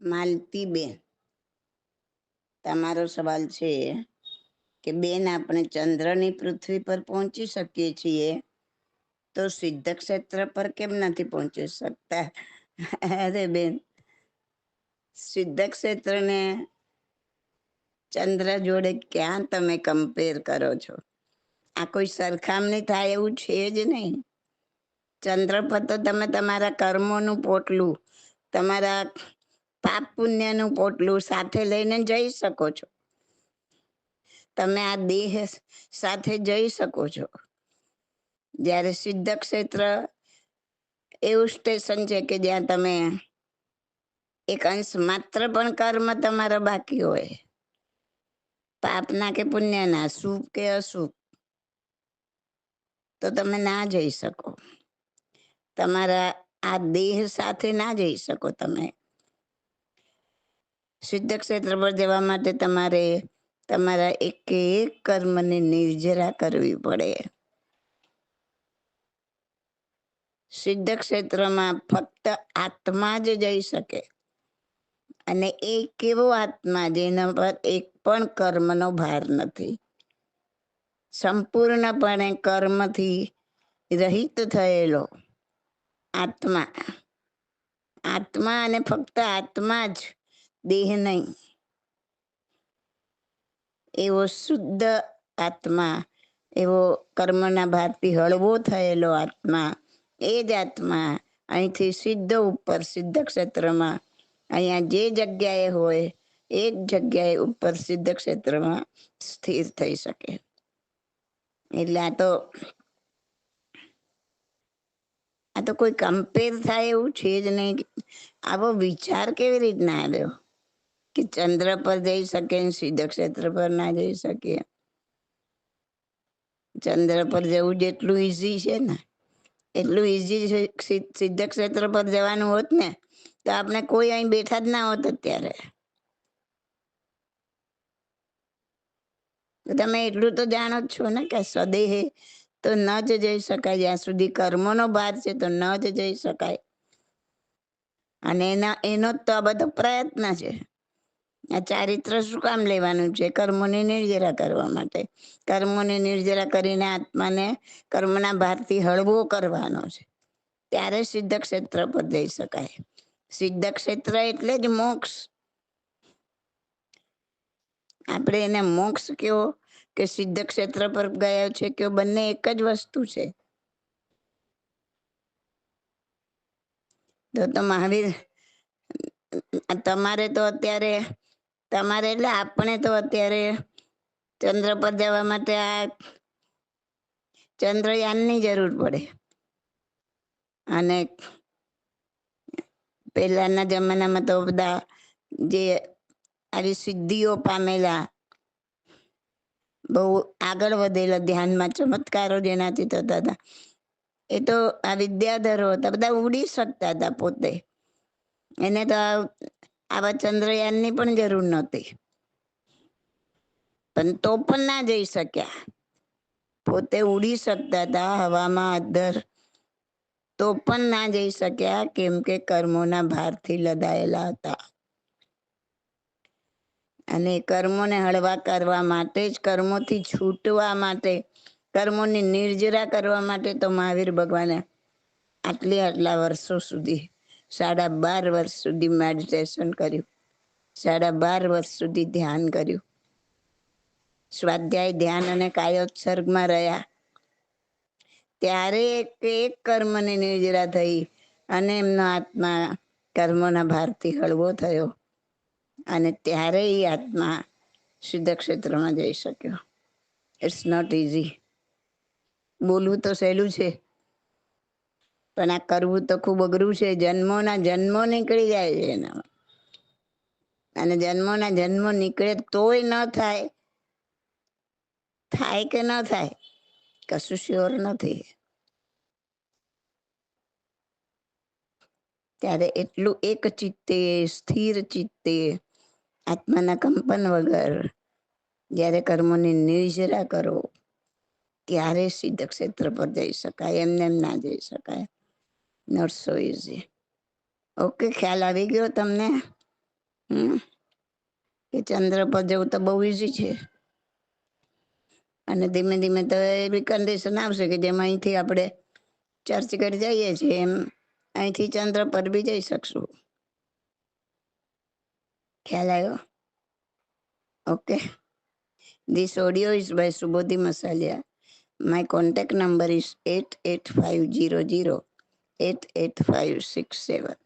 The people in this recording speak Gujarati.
માલતીબેન તમારો સવાલ છે કે બેન, આપણે ચંદ્રની પૃથ્વી પર પહોંચી શકીએ છીએ તો સિદ્ધ ક્ષેત્ર પર કેમ નથી પહોંચી શકતા? અરે બેન સિદ્ધ ક્ષેત્રને ચંદ્ર જોડે ક્યાં તમે કમ્પેર કરો છો? આ કોઈ સરખામણી થાય એવું છે જ નહીં. ચંદ્ર પર તો તમે તમારા કર્મોનું પોટલું, તમારા પાપ પુણ્યનું પોટલું સાથે લઈને જઈ શકો છો. તમે આ દેહ સાથે જઈ શકો છો. જ્યારે સિદ્ધ ક્ષેત્ર એવું સ્ટેશન છે કે જ્યાં તમે એક અંશ માત્ર પણ કર્મ તમારા બાકી હોય. પાપના કે પુણ્યના શુભ કે અશુભ, તો તમે ના જઈ શકો. તમારા આ દેહ સાથે ના જઈ શકો તમે. સિદ્ધ ક્ષેત્ર પર જવા માટે તમારે તમારા એક એક કર્મને નિર્જરા કરવી પડે. સિદ્ધ ક્ષેત્રમાં ફક્ત આત્મા જ જઈ શકે. અને એ કેવો આત્મા જેના પર એક પણ કર્મનો ભાર નથી. સંપૂર્ણપણે કર્મથી રહિત થયેલો આત્મા. આત્મા અને ફક્ત આત્મા જ દેહ નહીં એવો શુદ્ધ આત્મા એવો કર્મના ભારથી હળવો થયેલો આત્મા એ જ આત્મા અહીંથી સિદ્ધ ઉપર સિદ્ધ ક્ષેત્રમાં અહીંયા જે જગ્યાએ હોય એ જ જગ્યાએ ઉપર સિદ્ધ ક્ષેત્રમાં સ્થિર થઈ શકે એટલે આ તો આ તો કોઈ કમ્પેર થાય એવું છે જ નહીં આવો વિચાર કેવી રીતના આવ્યો કે ચંદ્ર પર જઈ શકે સિદ્ધ ક્ષેત્ર પર ના જઈ શકે. ચંદ્ર પર જવું જેટલું ઈઝી છે ને, એટલું ઈઝી સિદ્ધ ક્ષેત્ર પર જવાનું હોત ને, તો આપણે કોઈ અહીં બેઠા જ ના હોત અત્યારે. તમે એટલું તો જાણો જ છો ને કે સ્વદેહે તો ન જ જઈ શકાય, જ્યાં સુધી કર્મોનો ભાર છે તો ન જ જઈ શકાય. અને એના, એનો જ તો આ બધો પ્રયત્ન છે. આ ચારિત્ર શું કામ લેવાનું છે? કર્મોને નિર્જરા કરવા માટે. કર્મોને નિર્જરા કરીને આત્માને કર્મના ભારથી હળવો કરવાનો છે. ત્યારે સિદ્ધ ક્ષેત્ર પર જઈ શકાય. સિદ્ધ ક્ષેત્ર એટલે જ મોક્ષ. આપણે એને મોક્ષ કયો કે સિદ્ધ ક્ષેત્ર પર ગયો છે કે બંને એક જ વસ્તુ છે? તો તો મહાવીર, તમારે તો અત્યારે તમારે એટલે આપણે તો અત્યારે ચંદ્ર પર જવા માટે આ ચંદ્રયાનની જરૂર પડે. અને પહેલાના જમાનામાં તો બધા જે આવી સિદ્ધિઓ પામેલા, બહુ આગળ વધેલા ધ્યાનમાં ચમત્કારો જેનાથી થતા હતા, એ તો આ વિદ્યાધરો હતા, બધા ઉડી શકતા હતા પોતે. એને તો આવા ચંદ્રયાનની પણ જરૂર નહોતી. પણ તો પણ ના જઈ શક્યા. પોતે ઉડી શકતા હતા હવામાં અધર. તો પણ ના જઈ શક્યા કેમ કે કર્મોના ભારથી લદાયેલા હતા. અને કર્મોને હળવા કરવા માટે જ, કર્મોથી છૂટવા માટે, કર્મોની નિર્જરા કરવા માટે તો મહાવીર ભગવાને આટલી આટલા વર્ષો સુધી સાડા બાર વર્ષ સુધી મેડિટેશન કર્યું. સાડા બાર વર્ષ સુધી ધ્યાન કર્યું. સ્વાધ્યાય ધ્યાન અને કાયોત્સર્ગમાં રહ્યા. ત્યારે એક એક કર્મની નિર્જરા થઈ અને એમનો આત્મા કર્મોના ભારથી હળવો થયો. અને ત્યારે એ આત્મા સિદ્ધ ક્ષેત્રમાં જઈ શક્યો. ઇટ્સ નોટ ઇઝી બોલવું તો સહેલું છે. પણ આ કરવું તો ખૂબ અઘરું છે. જન્મોના જન્મો નીકળી જાય છે એના અને જન્મોના જન્મો નીકળે તોય ન થાય. થાય કે ન થાય, કશું શ્યોર નથી. ત્યારે એટલું એક ચિત્તે, સ્થિર ચિત્તે, આત્માના કંપન વગર જ્યારે કર્મોની નિર્જરા કરો, ત્યારે સિદ્ધ ક્ષેત્ર પર જઈ શકાય, એમને એમ ના જઈ શકાય. નોટ સો ઇઝી ઓકે ખ્યાલ આવી ગયો તમને? કે ચંદ્ર પર જવું તો બહુ ઇઝી છે. અને ધીમે ધીમે તો એવી કન્ડિશન આવશે કે જેમાં અહીંથી આપણે ચર્ચ કરી જઈએ છીએ, એમ અહીંથી ચંદ્ર પર બી જઈ શકશું. ખ્યાલ આવ્યો? Okay this audio is by Subodhi Masaliya my contact number is eight eight five zero zero eight eight five six seven